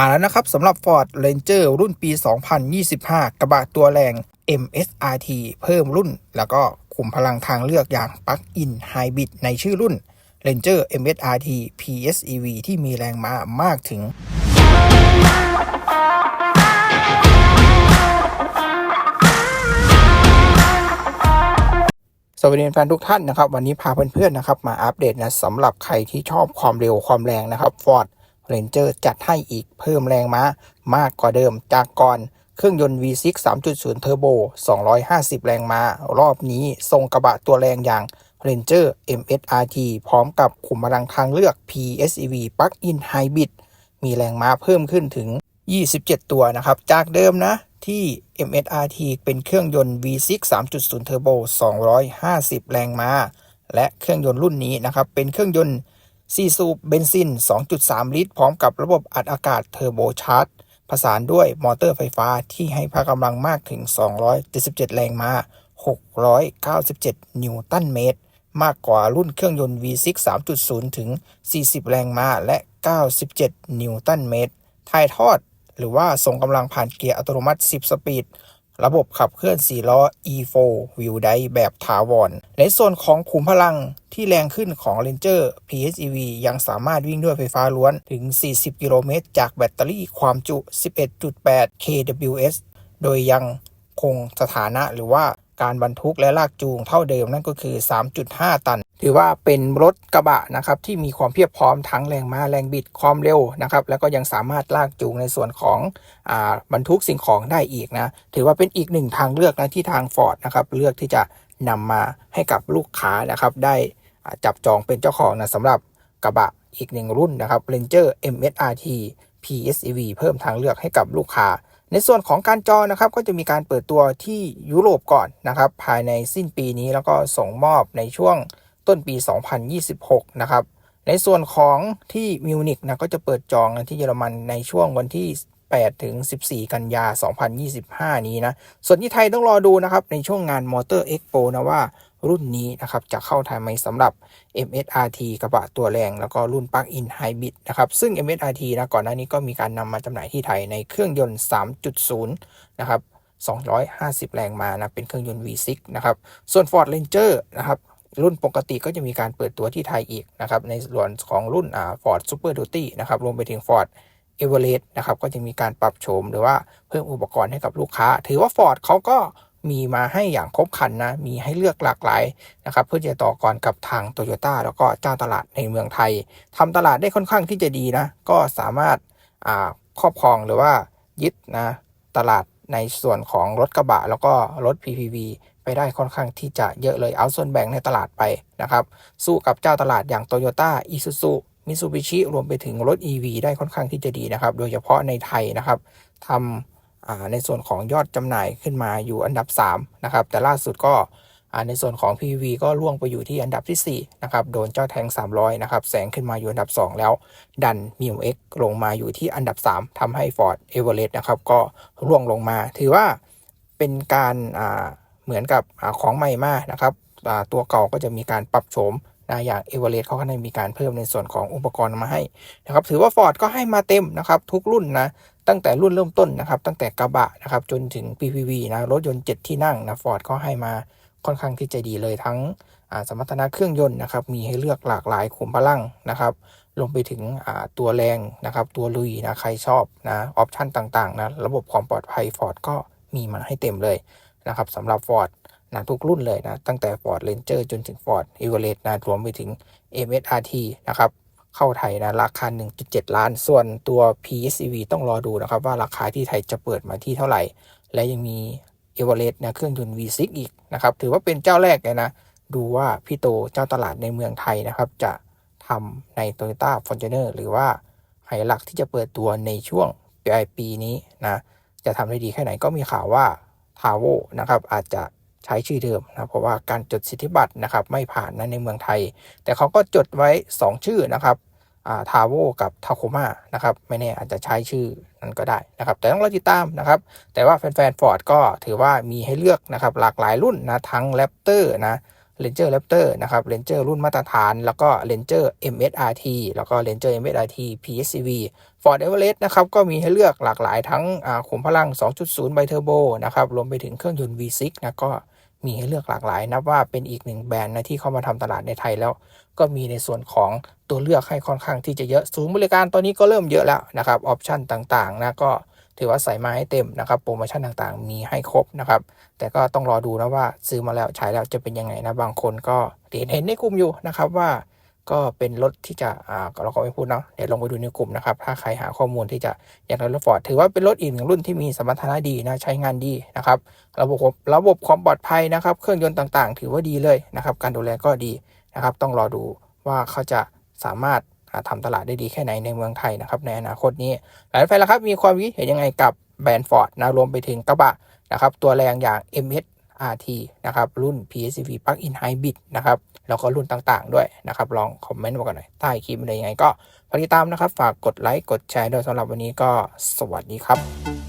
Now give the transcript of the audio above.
มาแล้วนะครับสำหรับ Ford Ranger รุ่นปี 2025 กระบะตัวแรง MSRT เพิ่มรุ่น แล้วก็ขุมพลังทางเลือกอย่าง Plug-in Hybrid ในชื่อรุ่น Ranger MSRT PSEV ที่มีแรงม้ามากถึง สวัสดีแฟนทุกท่านนะครับ วันนี้พาเพื่อนๆนะครับ มาอัปเดตนะสำหรับใครที่ชอบความเร็วความแรงนะครับ Ford Ranger จัดให้อีกเพิ่มแรงม้ามากกว่าเดิมจากก่อนเครื่องยนต์ V6 3.0 Turbo 250 แรงม้า รอบนี้ทรงกระบะตัวแรงอย่าง Ranger MSRT พร้อมกับขุมพลังทางเลือก PSEV Plug-in Hybrid มีแรงม้าเพิ่มขึ้นถึง 27 ตัวนะครับ จากเดิมนะที่ MSRT เป็นเครื่องยนต์ V6 3.0 Turbo 250 แรงม้า และเครื่องยนต์รุ่นนี้นะครับ เป็นเครื่องยนต์ 4 สูบเบนซิน 2.3 ลิตร พร้อมกับระบบอัดอากาศเทอร์โบชาร์จผสานด้วยมอเตอร์ไฟฟ้าที่ให้พละกำลังมากถึง 277 แรงม้า 697 นิวตันเมตร มากกว่ารุ่นเครื่องยนต์ V6 3.0 ถึง 40 แรงม้าและ 97 นิวตันเมตร ถ่ายทอดหรือว่าส่งกำลังผ่านเกียร์อัตโนมัติ 10 สปีด ระบบขับเคลื่อน 4 ล้อ E4 Wheel Drive แบบถาวร ในส่วนของขุมพลังที่แรงขึ้นของ Ranger PHEV ยังสามารถวิ่งด้วยไฟฟ้าล้วนถึง 40 กิโลเมตร จากแบตเตอรี่ความจุ 11.8 kWh โดยยังคงสถานะหรือว่า การบรรทุกและลากจูงเท่าเดิมนั่นก็คือ 3.5 ตัน ถือว่าเป็นรถกระบะนะครับที่มีความเพียบพร้อมทั้งแรงม้าแรงบิดความเร็วนะครับแล้วก็ยังสามารถลากจูงในส่วนของอบรรทุกสิ่งของได้อีกนะถือว่าเป็นอีกหนึ่งทางเลือกนะที่ทาง Ford นะครับเลือกที่จะนำมาให้กับลูกค้านะครับได้จับจองเป็นเจ้าของนะสำหรับกระบะอีกหนึ่งรุ่นนะครับ Ranger MSRT PSEV เพิ่มทางเลือกให้กับลูกค้า ในส่วนของการจองนะครับก็จะมีการเปิดตัวที่ยุโรปก่อนนะครับ ภายในสิ้นปีนี้แล้วก็ส่งมอบในช่วงต้นปี 2026 นะครับ ในส่วนของที่มิวนิกนะก็จะเปิดจองที่เยอรมันในช่วงวันที่8ถึง 14 กันยา 2025 นี้นะ ส่วนที่ไทยต้องรอดูนะครับ ในช่วงงาน Motor Expo นะว่า รุ่นนี้นะครับจะเข้าไทยไหมสำหรับ MSRT กระบะตัวแรง แล้วก็รุ่น Plug-in Hybrid นะครับซึ่ง MSRT นะก่อนหน้านี้ก็มีการนำมาจำหน่ายที่ไทยในเครื่องยนต์ 3.0 นะครับ 250 แรงมานะเป็นเครื่องยนต์ V6 นะครับส่วน Ford Ranger นะครับรุ่นปกติก็จะมีการเปิดตัวที่ไทยอีกนะครับในส่วนของรุ่นอ่า Ford Super Duty นะครับรวมไปถึง Ford e v e r e s t นะครับก็จะมีการปรับโฉมหรือว่าเพิ่มอุปกรณ์ให้กับลูกค้า ถือว่า Ford เขาก็ มีมาให้อย่างครบครันนะ มีให้เลือกหลากหลายนะครับ เพื่อจะต่อกรกับทาง Toyota แล้วก็เจ้าตลาดในเมืองไทยทำตลาดได้ค่อนข้างที่จะดีนะ ก็สามารถครอบครองหรือว่ายึดนะตลาดในส่วนของรถกระบะ แล้วก็รถ PPV ไปได้ค่อนข้างที่จะเยอะเลยเอาส่วนแบ่งในตลาดไปนะครับ สู้กับเจ้าตลาดอย่าง Toyota Isuzu Mitsubishi รวมไปถึงรถ EV ได้ค่อนข้างที่จะดีนะครับ โดยเฉพาะในไทยนะครับทำอ่า ในส่วนของยอดจำหน่ายขึ้นมาอยู่อันดับ3นะครับแต่ล่าสุดก็ในส่วนของ PV ก็ล่วงไปอยู่ที่อันดับที่4นะครับโดนเจ้าแทง 300นะครับแสงขึ้นมาอยู่อันดับ 2 แล้ว ดัน m ิ X ลงมาอยู่ที่อันดับ 3ทำให้ Ford e v e r e s t นะครับก็ร่วงลงมา ถือว่าเป็นการเหมือนกับอของใหม่มากนะครับตัวเก่าก็จะมีการปรับโฉม นะอย่างเอเวอเรสต์เขาก็ได้มีการเพิ่มในส่วนของอุปกรณ์มาให้นะครับถือว่า Ford ก็ให้มาเต็มนะครับทุกรุ่นนะตั้งแต่รุ่นเริ่มต้นนะครับตั้งแต่กระบะนะครับจนถึง PPV นะรถยนต์ 7 ที่นั่งนะ Ford ก็ให้มาค่อนข้างที่จะดีเลยทั้งสมรรถนะเครื่องยนต์นะครับมีให้เลือกหลากหลายขุมพลังนะครับรวมไปถึงตัวแรงนะครับตัวลุยนะใครชอบนะออปชันต่างๆนะระบบความปลอดภัย Ford ก็มีมาให้เต็มเลยนะครับสำหรับ Ford นะทุกรุ่นเลยนะ ตั้งแต่ Ford Ranger จนถึง Ford e v e r e s t นะรวมไปถึง MSRT นะครับ เข้าไทยนะ ราคา 1.7 ล้าน ส่วนตัว PSEV ต้องรอดูนะครับ ว่าราคาที่ไทยจะเปิดมาที่เท่าไหร่ และยังมี e v e r e s t นะเครื่องยนต์ V6 อีกนะครับ ถือว่าเป็นเจ้าแรกเลยนะ ดูว่าพี่โตเจ้าตลาดในเมืองไทยนะครับ จะทำใน Toyota Fortuner หรือว่าไฮลักที่จะเปิดตัวในช่วงปลายปีนี้นะ จะทำได้ดีแค่ไหนก็มีข่าวว่าทาโวนะครับอาจจะ ใช้ชื่อเดิมนะเพราะว่าการจดสิทธิบัตรนะครับไม่ผ่านนะในเมืองไทย แต่เขาก็จดไว้ 2 ชื่อนะครับทาโวกับทาโคมานะครับไม่แน่อาจจะใช้ชื่อนั้นก็ได้นะครับแต่ต้องรอติดตามนะครับแต่ว่าแฟนๆฟอร์ดก็ถือว่ามีให้เลือกนะครับหลากหลายรุ่นนะทั้งแรปเตอร์นะ Ranger Raptor นะครับ Ranger รุ่นมาตรฐาน แล้วก็ Ranger MSRT แล้วก็ Ranger MSRT PHEV Ford Everest นะครับก็มีให้เลือกหลากหลายทั้งขุมพลัง 2.0 ไบเทอร์โบนะครับรวมไปถึงเครื่องยนต์ V6 นะก็ มีให้เลือกหลากหลาย นับว่าเป็นอีกหนึ่งแบรนด์นะที่เข้ามาทำตลาดในไทยแล้ว ก็มีในส่วนของตัวเลือกให้ค่อนข้างที่จะเยอะศูนย์บริการตอนนี้ก็เริ่มเยอะแล้วนะครับออปชันต่างๆนะก็ถือว่าใส่มาให้เต็มนะครับโปรโมชั่นต่างๆ มีให้ครบนะครับ แต่ก็ต้องรอดูนะว่าซื้อมาแล้วใช้แล้วจะเป็นยังไงนะบางคนก็เห็นเห็นในกลุ่มอยู่นะครับว่า ก็เป็นรถที่จะอ่าเราก็ไม่พูดเนาะเดี๋ยวลองไปดูในกลุ่มนะครับ ถ้าใครหาข้อมูลที่จะอยากได้รถฟอร์ดถือว่าเป็นรถอีกหนึ่งรุ่นที่มีสมรรถนะดีนะใช้งานดีนะครับ ระบบระบบความปลอดภัยนะครับ เครื่องยนต์ต่างๆ ถือว่าดีเลยนะครับ การดูแลก็ดีนะครับ ต้องรอดูว่าเขาจะสามารถาทำตลาดได้ดีแค่ไหนในเมืองไทยนะครับ ในอนาคตนี้หลายท่านละครับมีความคิดเห็นยังไงกับแบรนด์ฟอร์ดนะรวมไปถึงกระบะนะครับ ตัวแรงอย่าง MS RT นะครับ รุ่น PHEV Plug-in Hybrid นะครับ แล้วก็รุ่นต่างๆ ด้วยนะครับ ลองคอมเมนต์มากันหน่อยใต้คลิปเป็นยังไงก็ฝากติดตามนะครับ ฝากกดไลค์กดแชร์ด้วยสำหรับวันนี้ก็สวัสดีครับ